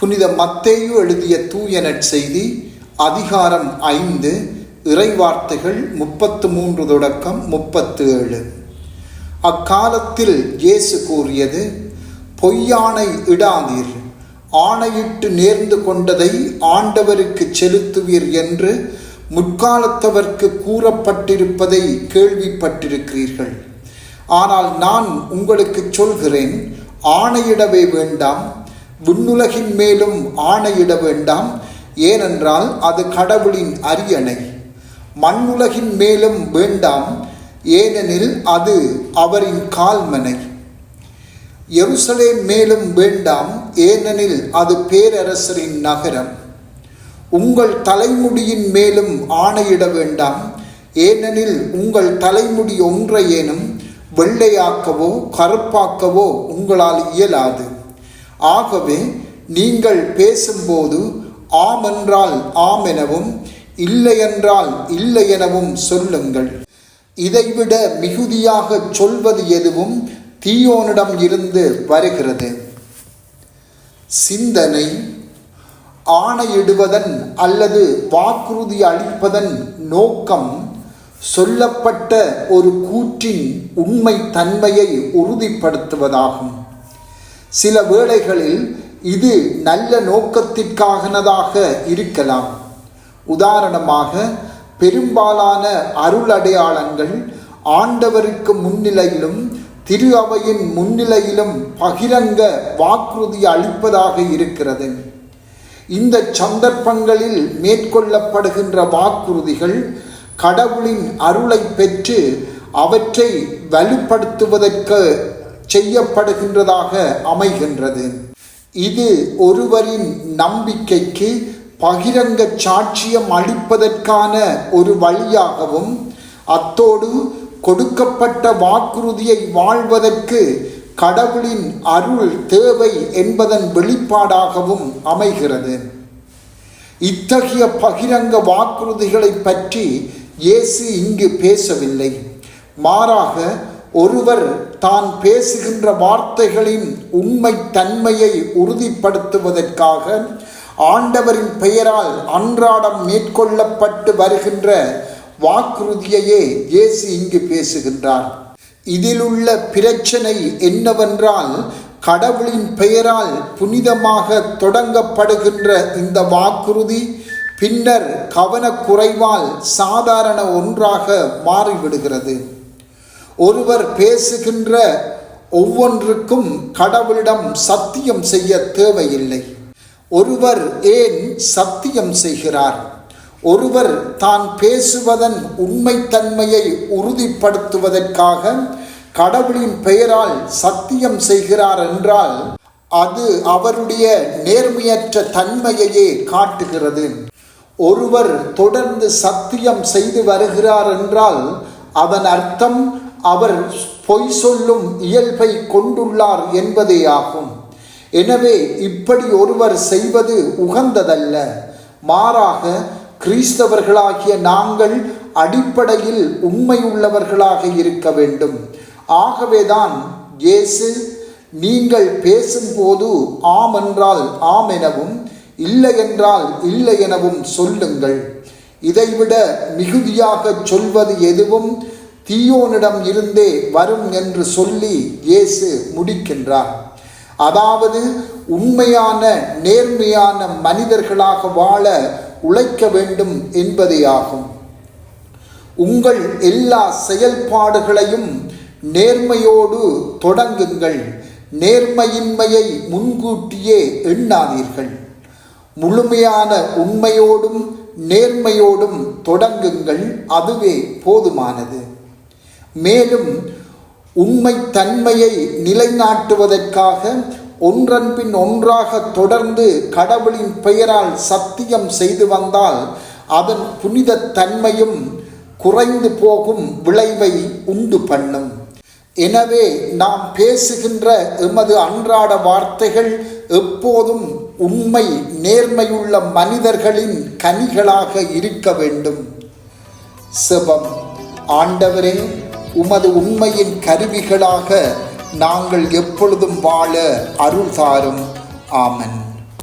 புனித மத்தேயு எழுதிய தூய செய்தி அதிகாரம் ஐந்து இறைவார்த்தைகள் முப்பத்து மூன்று தொடக்கம் முப்பத்து ஏழு அக்காலத்தில் இயேசு கூறியது பொய்யானை இடாதீர் ஆணையிட்டு நேர்ந்து கொண்டதை ஆண்டவருக்கு செலுத்துவீர் என்று முற்காலத்தவர்க்கு கூறப்பட்டிருப்பதை கேள்விப்பட்டிருக்கிறீர்கள். ஆனால் நான் உங்களுக்கு சொல்கிறேன் ஆணையிடவே வேண்டாம் விண்ணுலகின் மேலும் ஆணையிட வேண்டாம் ஏனென்றால் அது கடவுளின் அரியணை. மண்ணுலகின் மேலும் வேண்டாம் ஏனெனில் அது அவரின் கால்மனை. எருசலேம் மேலும் வேண்டாம் ஏனெனில் அது பேரரசரின் நகரம். உங்கள் தலைமுடியின் மேலும் ஆணையிட வேண்டாம் ஏனெனில் உங்கள் தலைமுடி ஒன்றையேனும் வெள்ளையாக்கவோ கருப்பாக்கவோ உங்களால் இயலாது. ஆகவே நீங்கள் பேசும்போது ஆம் என்றால் ஆம் எனவும் இல்லை என்றால் இல்லை எனவும் சொல்லுங்கள். இதைவிட மிகுதியாக சொல்வது எதுவும் தீயோனிடம் இருந்து வருகிறது. சிந்தனை ஆணையிடுவதன் அல்லது வாக்குறுதி அளிப்பதன் நோக்கம் சொல்லப்பட்ட ஒரு கூற்றின் உண்மை தன்மையை உறுதிப்படுத்துவதாகும். சில வேளைகளில் இது நல்ல நோக்கத்திற்காகனதாக இருக்கலாம். உதாரணமாக பெரும்பாலான அருளடையாளங்கள் ஆண்டவருக்கு முன்னிலையிலும் திரு அவையின் முன்னிலையிலும் பகிரங்க வாக்குறுதி அளிப்பதாக இருக்கிறது. இந்த சந்தர்ப்பங்களில் மேற்கொள்ளப்படுகின்ற வாக்குறுதிகள் கடவுளின் அருளை பெற்று அவற்றை வலுப்படுத்துவதற்கு செய்யப்படுகின்றதாக அமைகின்றது. இது ஒருவரின் நம்பிக்கைக்கு பகிரங்க சாட்சியம் அளிப்பதற்கான ஒரு வழியாகவும் அத்தோடு கொடுக்கப்பட்ட வாக்குறுதியை வாழ்வதற்கு கடவுளின் அருள் தேவை என்பதன் வெளிப்பாடாகவும் அமைகிறது. இத்தகைய பகிரங்க வாக்குறுதிகளை பற்றி இயேசு இங்கு பேசவில்லை. மாறாக ஒருவர் தான் பேசுகின்ற வார்த்தைகளின் உண்மை தன்மையை உறுதிப்படுத்துவதற்காக ஆண்டவரின் பெயரால் அன்றாடம் மேற்கொள்ளப்பட்டு வருகின்ற வாக்குறுதியையே இயேசு இங்கு பேசுகின்றார். இதிலுள்ள பிரச்சனை என்னவென்றால் கடவுளின் பெயரால் புனிதமாக தொடங்கப்படுகின்ற இந்த வாக்குறுதி பின்னர் கவனக்குறைவால் சாதாரண ஒன்றாக மாறிவிடுகிறது. ஒருவர் பேசுகின்ற ஒவ்வொன்றுக்கும் கடவுளிடம் சத்தியம் செய்ய தேவையில்லை. ஒருவர் ஏன் சத்தியம் செய்கிறார்? ஒருவர் தான் பேசுவதன் உண்மைத்தன்மையை உறுதிப்படுத்துவதற்காக கடவுளின் பெயரால் சத்தியம் செய்கிறார் என்றால் அது அவருடைய நேர்மையற்ற தன்மையையே காட்டுகிறது. ஒருவர் தொடர்ந்து சத்தியம் செய்து வருகிறார் என்றால் அதன் அர்த்தம் அவர் பொய் சொல்லும் இயல்பை கொண்டுள்ளார் என்பதே ஆகும். எனவே இப்படி ஒருவர் செய்வது உகந்ததல்ல. மாறாக கிறிஸ்தவர்களாகிய நாங்கள் அடிப்படையில் உண்மையுள்ளவர்களாக இருக்க வேண்டும். ஆகவேதான் இயேசு நீங்கள் பேசும்போது ஆம் என்றால் ஆம் எனவும் இல்லை என்றால் இல்லை எனவும் சொல்லுங்கள். இதைவிட மிகுதியாக சொல்வது எதுவும் தீயோனிடம் இருந்தே வரும் என்று சொல்லி இயேசு முடிக்கின்றார். அதாவது உண்மையான நேர்மையான மனிதர்களாக வாழ உழைக்க வேண்டும் என்பதே ஆகும். உங்கள் எல்லா செயல்பாடுகளையும் நேர்மையோடு தொடங்குங்கள். நேர்மையின்மையை முன்கூட்டியே எண்ணாதீர்கள். முழுமையான உண்மையோடும் நேர்மையோடும் தொடங்குங்கள். அதுவே போதுமானது. மேலும் உண்மை தன்மையை நிலைநாட்டுவதற்காக ஒன்றன்பின் ஒன்றாக தொடர்ந்து கடவுளின் பெயரால் சத்தியம் செய்து வந்தால் அதன் புனித தன்மையும் குறைந்து போகும் விளைவை உண்டு பண்ணும். எனவே நாம் பேசுகின்ற எமது அன்றாட வார்த்தைகள் எப்போதும் உண்மை நேர்மையுள்ள மனிதர்களின் கனிகளாக இருக்க வேண்டும். செபம். ஆண்டவரே உமது உண்மையின் கருவிகளாக நாங்கள் எப்பொழுதும் வாழ அருள் தாரும் ஆமன்.